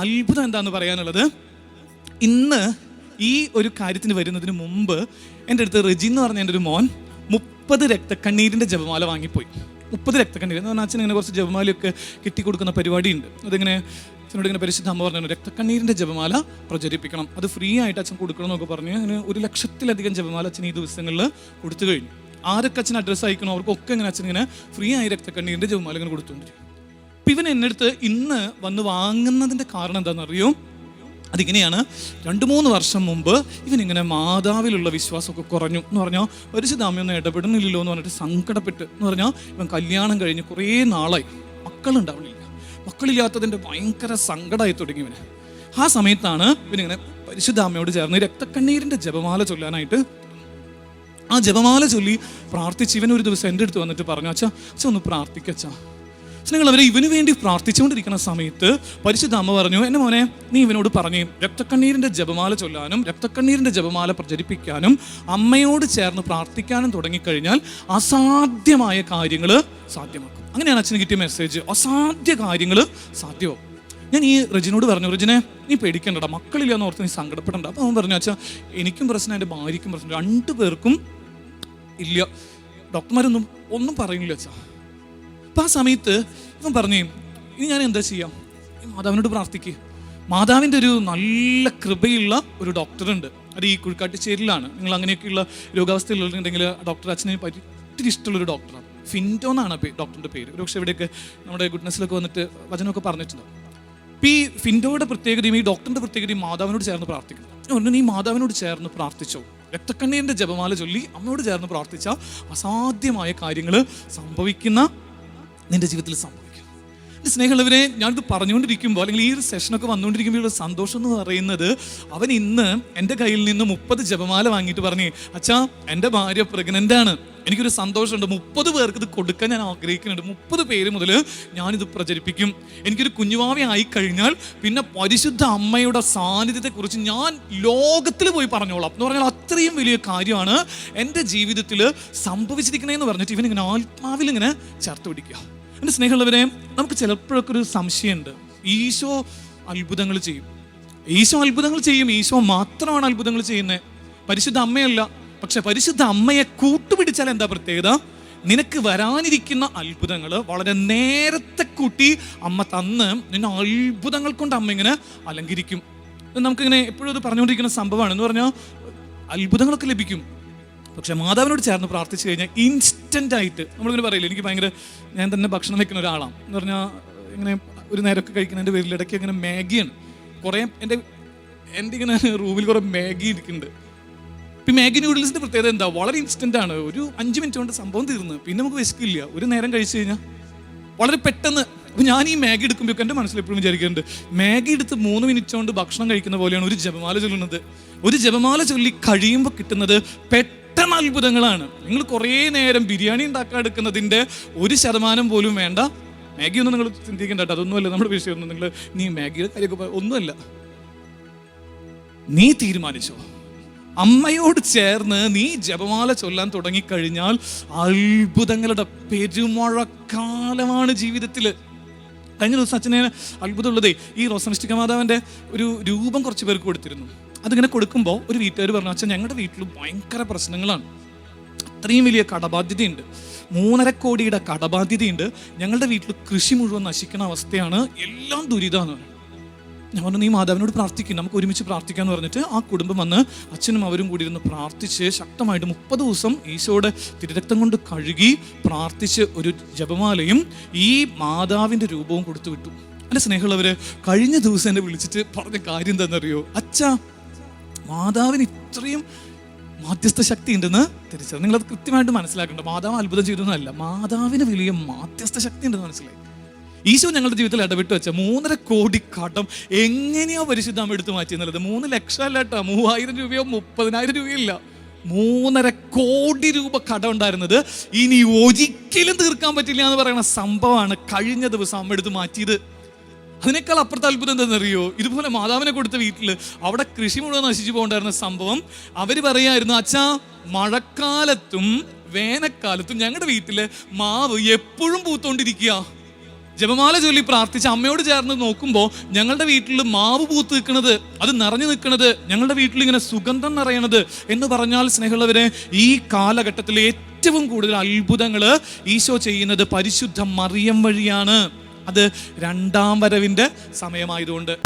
അത്ഭുതം എന്താന്ന് പറയാനുള്ളത്? ഇന്ന് ഈ ഒരു കാര്യത്തിന് വരുന്നതിന് മുമ്പ് എന്റെ അടുത്ത് റെജി എന്ന് പറഞ്ഞ എന്റെ ഒരു മോൻ മുപ്പത് രക്തക്കണ്ണീരിന്റെ ജപമാല വാങ്ങിപ്പോയി. മുപ്പത് രക്തക്കണ്ണീർ എന്ന് പറഞ്ഞാൽ അച്ഛൻ ഇങ്ങനെ കുറച്ച് ജപമാലയൊക്കെ കിട്ടി കിട്ടിക്കൊടുക്കുന്ന പരിപാടിയുണ്ട്. അതിങ്ങനെ അച്ഛനോട് ഇങ്ങനെ പരിശുദ്ധ അമ്മ പറഞ്ഞു രക്തക്കണ്ണീരിന്റെ ജപമാല പ്രചരിപ്പിക്കണം. അത് ഫ്രീ ആയിട്ട് അച്ഛൻ കൊടുക്കണം എന്നൊക്കെ പറഞ്ഞ് അങ്ങനെ ഒരു ലക്ഷത്തിലധികം ജപമാല അച്ഛൻ ഈ ദിവസങ്ങളിൽ കൊടുത്തു കഴിഞ്ഞു. ആരൊക്കെ അച്ഛൻ അഡ്രസ്സ് അയക്കണോ അവർക്കൊക്കെ ഇങ്ങനെ അച്ഛൻ ഇങ്ങനെ ഫ്രീ ആയി രക്തക്കണ്ണീരിന്റെ ജപമാല ഇങ്ങനെ കൊടുത്തുകൊണ്ടിരിക്കും അപ്പം ഇവൻ എന്നെടുത്ത് ഇന്ന് വന്ന് വാങ്ങുന്നതിന്റെ കാരണം എന്താണെന്നറിയോ? അതിങ്ങനെയാണ് രണ്ട് മൂന്ന് വർഷം മുമ്പ് ഇവനിങ്ങനെ മാതാവിലുള്ള വിശ്വാസമൊക്കെ കുറഞ്ഞു. എന്ന് പറഞ്ഞാൽ ഒരു അമ്മയൊന്നും ഇടപെടുന്നില്ലല്ലോ എന്ന് പറഞ്ഞിട്ട് സങ്കടപ്പെട്ട്. എന്ന് പറഞ്ഞാൽ ഇവൻ കല്യാണം കഴിഞ്ഞ് കുറേ നാളായി. മക്കളുണ്ടാവണില്ല. മക്കളില്ലാത്തതിന്റെ ഭയങ്കര സങ്കടമായി തുടങ്ങി ഇവന്. ആ സമയത്താണ് ഇവനിങ്ങനെ പരിശുദ്ധാമ്മയോട് ചേർന്ന് രക്തക്കണ്ണീരിന്റെ ജപമാല ചൊല്ലാനായിട്ട് ആ ജപമാല ചൊല്ലി പ്രാർത്ഥിച്ച് ഇവൻ ഒരു ദിവസം എന്റെ അടുത്ത് വന്നിട്ട് പറഞ്ഞു അച്ഛാ അച്ഛാ ഒന്ന് പ്രാർത്ഥിക്കച്ചാ നിങ്ങൾ അവരെ ഇവന് വേണ്ടി പ്രാർത്ഥിച്ചുകൊണ്ടിരിക്കുന്ന സമയത്ത് പരിശുദ്ധ അമ്മ പറഞ്ഞു എന്റെ മോനെ നീ ഇവനോട് പറഞ്ഞു രക്തക്കണ്ണീരിന്റെ ജപമാല ചൊല്ലാനും രക്തക്കണ്ണീരിന്റെ ജപമാല പ്രചരിപ്പിക്കാനും അമ്മയോട് ചേർന്ന് പ്രാർത്ഥിക്കാനും തുടങ്ങിക്കഴിഞ്ഞാൽ അസാധ്യമായ കാര്യങ്ങൾ സാധ്യമാക്കും. അങ്ങനെയാണ് അച്ഛന് കിട്ടിയ മെസ്സേജ് അസാധ്യ കാര്യങ്ങൾ സാധ്യമാക്കും. ഞാൻ ഈ റജിനോട് പറഞ്ഞു റജിനെ നീ പേടിക്കണ്ടടാ മക്കളില്ല എന്ന് ഓർത്ത് നീ സങ്കടപ്പെടണ്ട. അപ്പോൾ അവൻ പറഞ്ഞു അച്ഛാ എനിക്കും പ്രശ്നം എന്റെ ഭാര്യയ്ക്കും പ്രശ്നം രണ്ടു പേർക്കും ഇല്ല. ഡോക്ടർമാരൊന്നും ഒന്നും പറയുന്നില്ല അച്ഛാ. അപ്പം ആ സമയത്ത് ഇവൻ പറഞ്ഞു ഇനി ഞാൻ എന്താ ചെയ്യാം? മാതാവിനോട് പ്രാർത്ഥിക്കുക മാതാവിന്റെ ഒരു നല്ല കൃപയുള്ള ഒരു ഡോക്ടറുണ്ട് അത് ഈ കുഴിക്കാട്ടുചേരിലാണ് നിങ്ങൾ അങ്ങനെയൊക്കെയുള്ള രോഗാവസ്ഥയിലുണ്ടെങ്കിൽ ഡോക്ടർ അച്ഛനെ പറ്റി ഇഷ്ടമുള്ളൊരു ഡോക്ടറാണ് ഫിന്റോ എന്നാണ് ഡോക്ടറിന്റെ പേര്. ഒരു പക്ഷേ ഇവിടെയൊക്കെ നമ്മുടെ ഗുഡ്നസ്സിലൊക്കെ വന്നിട്ട് വചനമൊക്കെ പറഞ്ഞിട്ടുണ്ട്. അപ്പം ഈ ഫിന്റോയുടെ പ്രത്യേകതയും ഈ ഡോക്ടറിന്റെ പ്രത്യേകതയും മാതാവിനോട് ചേർന്ന് പ്രാർത്ഥിക്കണം. ഒന്ന് ഈ മാതാവിനോട് ചേർന്ന് പ്രാർത്ഥിച്ചോ. രക്തക്കണ്ണീരിന്റെ ജപമാല ചൊല്ലി അമ്മയോട് ചേർന്ന് പ്രാർത്ഥിച്ച അസാധ്യമായ കാര്യങ്ങൾ സംഭവിക്കുന്ന നിന്റെ ജീവിതത്തിൽ സംഭവിക്കും. എന്റെ സ്നേഹമുള്ളവരെ ഞാനിത് പറഞ്ഞുകൊണ്ടിരിക്കുമ്പോൾ അല്ലെങ്കിൽ ഈ ഒരു സെഷനൊക്കെ വന്നുകൊണ്ടിരിക്കുമ്പോൾ ഉള്ള സന്തോഷം എന്ന് പറയുന്നത് അവൻ ഇന്ന് എന്റെ കയ്യിൽ നിന്ന് മുപ്പത് ജപമാല വാങ്ങിയിട്ട് പറഞ്ഞു അച്ഛാ എന്റെ ഭാര്യ പ്രഗ്നന്റ് ആണ്. എനിക്കൊരു സന്തോഷമുണ്ട്. മുപ്പത് പേർക്ക് ഇത് കൊടുക്കാൻ ഞാൻ ആഗ്രഹിക്കുന്നുണ്ട്. മുപ്പത് പേര് മുതൽ ഞാനിത് പ്രചരിപ്പിക്കും. എനിക്കൊരു കുഞ്ഞുവാവി ആയി കഴിഞ്ഞാൽ പിന്നെ പരിശുദ്ധ അമ്മയുടെ സാന്നിധ്യത്തെക്കുറിച്ച് ഞാൻ ലോകത്തിൽ പോയി പറഞ്ഞോളാം. എന്ന് പറഞ്ഞാൽ അത്രയും വലിയ കാര്യമാണ് എന്റെ ജീവിതത്തിൽ സംഭവിച്ചിരിക്കണേന്ന് പറഞ്ഞിട്ട് ഇവനിങ്ങനെ ആത്മാവിൽ ഇങ്ങനെ ചേർത്ത് പിടിക്കുക. എന്റെ സ്നേഹമുള്ളവരെ നമുക്ക് ചിലപ്പോഴൊക്കെ ഒരു സംശയമുണ്ട്. ഈശോ അത്ഭുതങ്ങൾ ചെയ്യും. ഈശോ അത്ഭുതങ്ങൾ ചെയ്യും. ഈശോ മാത്രമാണ് അത്ഭുതങ്ങൾ ചെയ്യുന്നത്. പരിശുദ്ധ അമ്മയല്ല. പക്ഷെ പരിശുദ്ധ അമ്മയെ കൂട്ടുപിടിച്ചാൽ എന്താ പ്രത്യേകത? നിനക്ക് വരാനിരിക്കുന്ന അത്ഭുതങ്ങൾ വളരെ നേരത്തെ കൂട്ടി അമ്മ തന്ന് നിന്നെ അത്ഭുതങ്ങൾ കൊണ്ട് അമ്മ ഇങ്ങനെ അലങ്കരിക്കും. നമുക്കിങ്ങനെ എപ്പോഴും ഇത് പറഞ്ഞുകൊണ്ടിരിക്കുന്ന സംഭവമാണ്. എന്ന് പറഞ്ഞാൽ അത്ഭുതങ്ങളൊക്കെ ലഭിക്കും. പക്ഷെ മാതാവിനോട് ചേർന്ന് പ്രാർത്ഥിച്ചു കഴിഞ്ഞാൽ ഇൻസ്റ്റന്റ് ആയിട്ട് നമ്മളിങ്ങനെ പറയില്ല എനിക്ക് ഭയങ്കര ഞാൻ തന്നെ ഭക്ഷണം വെക്കുന്ന ഒരാളാണ്. എന്ന് പറഞ്ഞാൽ ഇങ്ങനെ ഒരു നേരമൊക്കെ കഴിക്കുന്നതിന്റെ പേരിൽ ഇടയ്ക്ക് ഇങ്ങനെ മാഗിയാണ്. കുറേ എന്റെ എന്റെ ഇങ്ങനെ റൂമിൽ കുറേ മാഗി ഇരിക്കുന്നുണ്ട്. ഇപ്പം മാഗി നൂഡിൽസിന്റെ പ്രത്യേകത എന്താ? വളരെ ഇൻസ്റ്റന്റ് ആണ്. ഒരു അഞ്ച് മിനിറ്റ് കൊണ്ട് സംഭവം തീർന്നു. പിന്നെ നമുക്ക് വിശക്കില്ല. ഒരു നേരം കഴിച്ചു കഴിഞ്ഞാൽ വളരെ പെട്ടെന്ന് അപ്പം ഞാൻ ഈ മാഗി എടുക്കുമ്പോൾ എന്റെ മനസ്സിൽ എപ്പോഴും വിചാരിക്കുന്നുണ്ട് മാഗി എടുത്ത് മൂന്ന് മിനിറ്റ് കൊണ്ട് ഭക്ഷണം കഴിക്കുന്ന പോലെയാണ് ഒരു ജപമാല ചൊല്ലുന്നത്. ഒരു ജപമാല ചൊല്ലി കഴിയുമ്പോൾ കിട്ടുന്നത് പെട്ടെന്ന് അത്ഭുതങ്ങളാണ്. നിങ്ങൾ കുറേ നേരം ബിരിയാണി ഉണ്ടാക്കാൻ എടുക്കുന്നതിന്റെ ഒരു ശതമാനം പോലും വേണ്ട. മാഗി ഒന്നും നിങ്ങൾ ചിന്തിക്കേണ്ട കേട്ടോ. അതൊന്നുമല്ല നമ്മുടെ വിഷയമൊന്നും. നിങ്ങൾ നീ മാഗിയുടെ കാര്യമൊക്കെ ഒന്നുമല്ല. നീ തീരുമാനിച്ചോ? അമ്മയോട് ചേർന്ന് നീ ജപമാല ചൊല്ലാൻ തുടങ്ങിക്കഴിഞ്ഞാൽ അത്ഭുതങ്ങളുടെ പെരുമഴക്കാലമാണ് ജീവിതത്തിൽ കഴിഞ്ഞ ദിവസം അച്ഛനെ അത്ഭുതമുള്ളതേ ഈ റോസമിഷ്ടിക മാതാവിന്റെ ഒരു രൂപം കുറച്ച് പേർക്ക് കൊടുത്തിരുന്നു. അതിങ്ങനെ കൊടുക്കുമ്പോൾ ഒരു വീട്ടുകാർ പറഞ്ഞു വെച്ചാൽ ഞങ്ങളുടെ വീട്ടിൽ ഭയങ്കര പ്രശ്നങ്ങളാണ്. അത്രയും വലിയ കടബാധ്യതയുണ്ട്. മൂന്നര കോടിയുടെ കടബാധ്യതയുണ്ട്. ഞങ്ങളുടെ വീട്ടിൽ കൃഷി മുഴുവൻ നശിക്കുന്ന അവസ്ഥയാണ്. എല്ലാം ദുരിതമാണ് ഞാൻ പറഞ്ഞു നീ മാതാവിനോട് പ്രാർത്ഥിക്കും. നമുക്ക് ഒരുമിച്ച് പ്രാർത്ഥിക്കാന്ന് പറഞ്ഞിട്ട് ആ കുടുംബം വന്ന് അച്ഛനും അവരും കൂടി ഇരുന്ന് പ്രാർത്ഥിച്ച് ശക്തമായിട്ട് മുപ്പത് ദിവസം ഈശോയുടെ തിരുരക്തം കൊണ്ട് കഴുകി പ്രാർത്ഥിച്ച് ഒരു ജപമാലയും ഈ മാതാവിന്റെ രൂപവും കൊടുത്തു വിട്ടു. എന്റെ സ്നേഹമുള്ളവർ കഴിഞ്ഞ ദിവസം എന്നെ വിളിച്ചിട്ട് പറഞ്ഞ കാര്യം എന്താണെന്നറിയോ അച്ഛാ മാതാവിന് ഇത്രയും മാധ്യസ്ഥ ശക്തി ഉണ്ടെന്ന് തിരിച്ചത് നിങ്ങൾ അത് കൃത്യമായിട്ട് മനസ്സിലാക്കേണ്ട. മാതാവ് അത്ഭുതം ചെയ്തൊന്നുമല്ല മാതാവിന് വലിയ മാധ്യസ്ഥ ശക്തി ഉണ്ടെന്ന് മനസ്സിലായി. ഈശോ ഞങ്ങളുടെ ജീവിതത്തിൽ ഇടപെട്ട് വെച്ച മൂന്നര കോടി കടം എങ്ങനെയോ പരിശുദ്ധം എടുത്തു മാറ്റി എന്നുള്ളത്? മൂന്ന് ലക്ഷം അല്ല കേട്ടോ. മൂവായിരം രൂപയോ മുപ്പതിനായിരം രൂപയോ ഇല്ല. മൂന്നര കോടി രൂപ കടം ഉണ്ടായിരുന്നത് ഇനി ഒരിക്കലും തീർക്കാൻ പറ്റില്ല എന്ന് പറയുന്ന സംഭവമാണ് കഴിഞ്ഞ ദിവസം അമ്മ എടുത്ത് മാറ്റിയത്. അതിനേക്കാൾ അപ്പുറത്തെ അത്ഭുതം എന്താണെന്നറിയോ? ഇതുപോലെ മാതാവിനെ കൊടുത്ത വീട്ടിൽ അവിടെ കൃഷി മുഴുവൻ നശിച്ചു പോകണ്ടായിരുന്ന സംഭവം അവർ പറയായിരുന്നു അച്ഛാ മഴക്കാലത്തും വേനൽക്കാലത്തും ഞങ്ങളുടെ വീട്ടിൽ മാവ് എപ്പോഴും പൂത്തോണ്ടിരിക്കുക. ജപമാല ചൊല്ലി പ്രാർത്ഥിച്ച് അമ്മയോട് ചേർന്ന് നോക്കുമ്പോൾ ഞങ്ങളുടെ വീട്ടിൽ മാവ് പൂത്ത് നിൽക്കുന്നത് അത് നിറഞ്ഞു നിൽക്കുന്നത് ഞങ്ങളുടെ വീട്ടിൽ ഇങ്ങനെ സുഗന്ധം നിറയണത് എന്ന് പറഞ്ഞാൽ സ്നേഹമുള്ളവരെ ഈ കാലഘട്ടത്തിൽ ഏറ്റവും കൂടുതൽ അത്ഭുതങ്ങൾ ഈശോ ചെയ്യുന്നത് പരിശുദ്ധ മറിയം വഴിയാണ്. അത് രണ്ടാം വരവിന്റെ സമയമായതുകൊണ്ട്.